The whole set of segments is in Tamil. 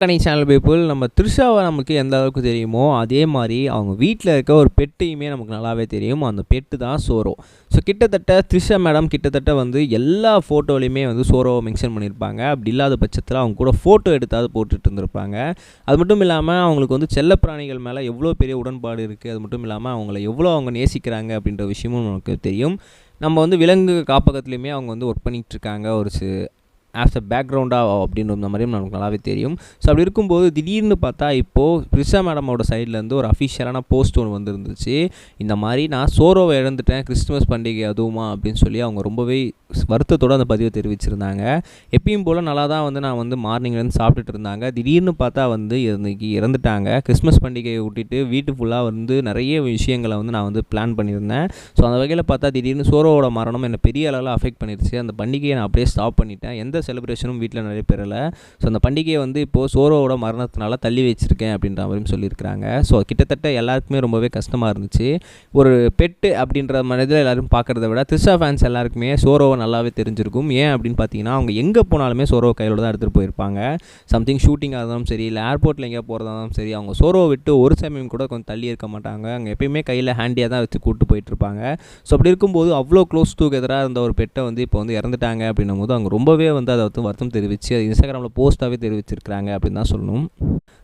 கனி சேனல் பீப்புள் நம்ம த்ரிஷாவை நமக்கு எந்த அளவுக்கு தெரியுமோ அதே மாதிரி அவங்க வீட்டில் இருக்க ஒரு பெட்டையுமே நமக்கு நல்லாவே தெரியும். அந்த பெட்டு தான் சோரோ. ஸோ கிட்டத்தட்ட த்ரிஷா மேடம் கிட்டத்தட்ட வந்து எல்லா ஃபோட்டோலையுமே வந்து சோரோவை மென்ஷன் பண்ணியிருப்பாங்க அப்படி இல்லாத பட்சத்தில் அவங்க கூட ஃபோட்டோ எடுத்தாவது போட்டுட்டு இருந்திருப்பாங்க. அது மட்டும் இல்லாமல் அவங்களுக்கு வந்து செல்லப்பிராணிகள் மேலே எவ்வளோ பெரிய உடன்பாடு இருக்குது அது மட்டும் இல்லாமல் அவங்கள எவ்வளோ அவங்க நேசிக்கிறாங்க அப்படின்ற விஷயமும் நமக்கு தெரியும். நம்ம வந்து விலங்கு காப்பகத்துலேயுமே அவங்க வந்து ஒர்க் பண்ணிகிட்ருக்காங்க ஒரு சி ஆஸ் அ பேக்ரவுண்டாக அப்படின்ற மாதிரியும் நமக்கு நல்லாவே தெரியும். ஸோ அப்படி இருக்கும்போது திடீர்னு பார்த்தா இப்போது ரிஷா மேடமோட சைட்லேருந்து ஒரு அஃபிஷியலான போஸ்ட் ஒன்று வந்துருந்துச்சு. இந்த மாதிரி நான் சோரோவை இழந்துட்டேன் கிறிஸ்துமஸ் பண்டிகை அதுவுமா அப்படின்னு சொல்லி அவங்க ரொம்பவே வருத்தத்தோடு அந்த பதிவை தெரிவிச்சிருந்தாங்க. எப்பயும் போல் நல்லா தான் வந்து நான் வந்து மார்னிங்லேருந்து சாப்பிட்டுட்டு இருந்தாங்க. திடீர்னு பார்த்தா வந்து இன்னைக்கு இறந்துட்டாங்க. கிறிஸ்மஸ் பண்டிகையை விட்டுட்டு வீட்டு ஃபுல்லாக வந்து நிறைய விஷயங்களை வந்து நான் வந்து பிளான் பண்ணியிருந்தேன். ஸோ அந்த வகையில் பார்த்தா திடீர்னு சோரோவோட மரணம் என்னை பெரிய அளவில் அஃபெக்ட் பண்ணிருச்சு. அந்த பண்டிகையை நான் அப்படியே ஸ்டாப் பண்ணிட்டேன். எந்த செலிப்ரேஷனும் வீட்டில் நடைபெறலை ஸோ அந்த பண்டிகையை வந்து இப்போது சோரோவோட மரணத்தினால தள்ளி வச்சுருக்கேன் அப்படின்ற மாதிரியும் சொல்லியிருக்கிறாங்க. ஸோ கிட்டத்தட்ட எல்லாருக்குமே ரொம்பவே கஷ்டமாக இருந்துச்சு. ஒரு பெட்டு அப்படின்ற மனதில் எல்லோரும் பார்க்குறத விட த்ரிஷா ஃபேன்ஸ் எல்லாருக்குமே சோரோவை நல்லாவே தெரிஞ்சிருக்கும். ஏன் அப்படின்னு பார்த்தீங்கன்னா அவங்க எங்கே போனாலுமே சோரோவை கையோட தான் எடுத்துகிட்டு போயிருப்பாங்க. சம்திங் ஷூட்டிங்காக இருந்தாலும் சரி இல்லை ஏர்போர்ட்டில் எங்கேயா போகிறதா இருந்தாலும் சரி அவங்க சோரோவை விட்டு ஒரு சமயம் கூட கொஞ்சம் தள்ளி இருக்க மாட்டாங்க. அங்கே எப்பயுமே கையில் ஹேண்டியாக தான் வச்சு கூப்பிட்டு போயிட்டு இருப்பாங்க. ஸோ அப்படி இருக்கும்போது அவ்வளோ க்ளோஸ் டுகெதராக இருந்த ஒரு பெட்டை வந்து இப்போ வந்து இறந்துட்டாங்க அப்படின்னும் போது அவங்க ரொம்பவே வந்து அதை வந்து வருத்தம் தெரிவித்து அது இன்ஸ்டாகிராமில் போஸ்ட்டாகவே தெரிவிச்சிருக்கிறாங்க அப்படின்னு தான் சொல்லணும்.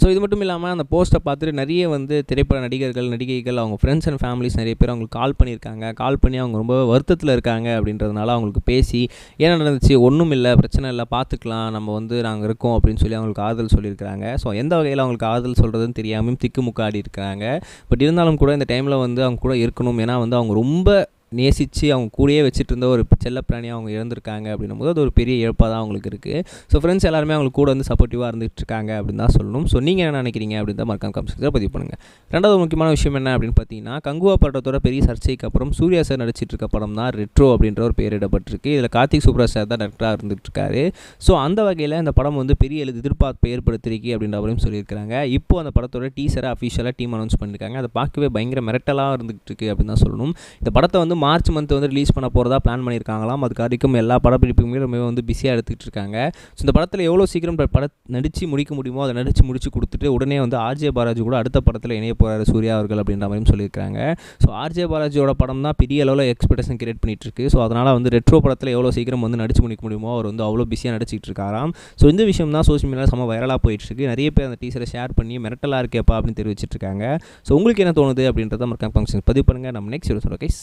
ஸோ இது மட்டும் இல்லாமல் அந்த போஸ்ட்டை பார்த்துட்டு நிறைய வந்து திரைப்பட நடிகர்கள் நடிகைகள் அவங்க ஃப்ரெண்ட்ஸ் அண்ட் ஃபேமிலிஸ் நிறைய பேர் அவங்களுக்கு கால் பண்ணியிருக்காங்க. கால் பண்ணி அவங்க ரொம்ப வருத்தத்தில் இருக்காங்க அப்படின்றதுனால அவங்களுக்கு பேசி என்ன நடந்துச்சு? ஒன்றும் இல்லை பிரச்சனை இல்லை பார்த்துக்கலாம். நம்ம வந்து நாங்கள் இருக்கோம் அப்படின்னு சொல்லி அவங்களுக்கு ஆறுதல் சொல்லியிருக்காங்க ஸோ எந்த வகையில் அவங்களுக்கு ஆறுதல் சொல்கிறதுன்னு தெரியாமல் திக்குமுக்காடி இருக்காங்க பட் இருந்தாலும் கூட இந்த டைமில் வந்து அவங்க கூட இருக்கணும். ஏன்னா வந்து அவங்க ரொம்ப நேசித்து அவங்க கூடயே வச்சுட்டு இருந்த ஒரு செல்லப்பிராணியாக அவங்க இழந்திருக்காங்க அப்படின்னும் போது அது ஒரு பெரிய இழப்பாக தான் அவங்களுக்கு இருக்குது ஸோ ஃப்ரெண்ட்ஸ் எல்லாருமே அவங்களுக்கு கூட வந்து சப்போர்ட்டிவாக இருந்துகிட்டு இருக்காங்க அப்படின்னு தான் சொல்லணும். ஸோ நீங்கள் என்ன நினைக்கிறீங்க அப்படின்னு தான் மறக்காம கம்சத்தில் பதிவு பண்ணுங்கள் ரெண்டாவது முக்கியமான விஷயம் என்ன அப்படின்னு பார்த்தீங்கன்னா கங்குவா படத்தோட பெரிய சர்ச்சைக்கு அப்புறம் சூர்யா சார் நடிச்சிட்டு இருக்க படம் தான் ரெட்ரோ அப்படின்ற ஒரு பெயரிடப்பட்டிருக்கு இதில் கார்த்திக் சுப்ராஜ் சார் தான் டேரக்டராக இருந்துட்டு இருக்காரு ஸோ அந்த வகையில் இந்த படம் வந்து பெரிய எழுது எதிர்பார்ப்பை ஏற்படுத்திருக்கு அப்படின்ற மாதிரியும் சொல்லியிருக்காங்க இப்போ அந்த படத்தோட டீசரை அஃபிஷியலாக டீம் அனௌன்ஸ் பண்ணியிருக்காங்க. அதை பார்க்கவே பயங்கர மிரட்டலாக இருந்துகிட்டு இருக்கு அப்படின்னு தான் சொல்லணும். இந்த படத்தை வந்து மார்ச் மந்த் வந்து ரிலீஸ் பண்ண போகிறதா பிளான் பண்ணியிருக்காங்களாம். அதுக்கு வரைக்கும் எல்லா படப்பிடிப்புமே ரொம்ப வந்து பிஸியாக எடுத்துக்கிட்டு இருக்காங்க. ஸோ இந்த படத்தில் எவ்வளோ சீக்கிரம் பட நடித்து முடிக்க முடியுமோ அதை நடித்து முடிச்சு கொடுத்துட்டு உடனே வந்து ஆர்ஜே பாலாஜி கூட அடுத்த படத்தில் இணைய போகிறார் சூர்யா அவர்கள் அப்படின்ற மாதிரியும் சொல்லியிருக்காங்க ஸோ ஆர்ஜே பாலாஜியோட படம் தான் பெரிய அளவில் எக்ஸ்பெக்டேஷன் கிரியேட் பண்ணிட்டு இருக்கு. ஸோ அதனால் வந்து ரெட்ரோ படத்தில் எவ்வளோ சீக்கிரம் வந்து நடிச்சு முடிக்க முடியுமோ அவர் வந்து அவ்வளோ பிஸியாக நடிச்சிட்டு இருக்காராம். ஸோ இந்த விஷயம் தான் சோஷியல் மீடியாவில் செம்ம வைரலாக போயிட்டு இருக்கு. நிறைய பேர் அந்த டீச்சரை ஷேர் பண்ணி மிரட்டலாக இருக்கேப்பா அப்படின்னு தெரிவிச்சிட்டு இருக்காங்க. ஸோ உங்களுக்கு என்ன தோணுது அப்படின்றத மறக்காம ஃபங்க்ஷன் பதிவு பண்ணுங்கள் நம்ம நெக்ஸ்ட் சொல்கிறோம் கைஸ்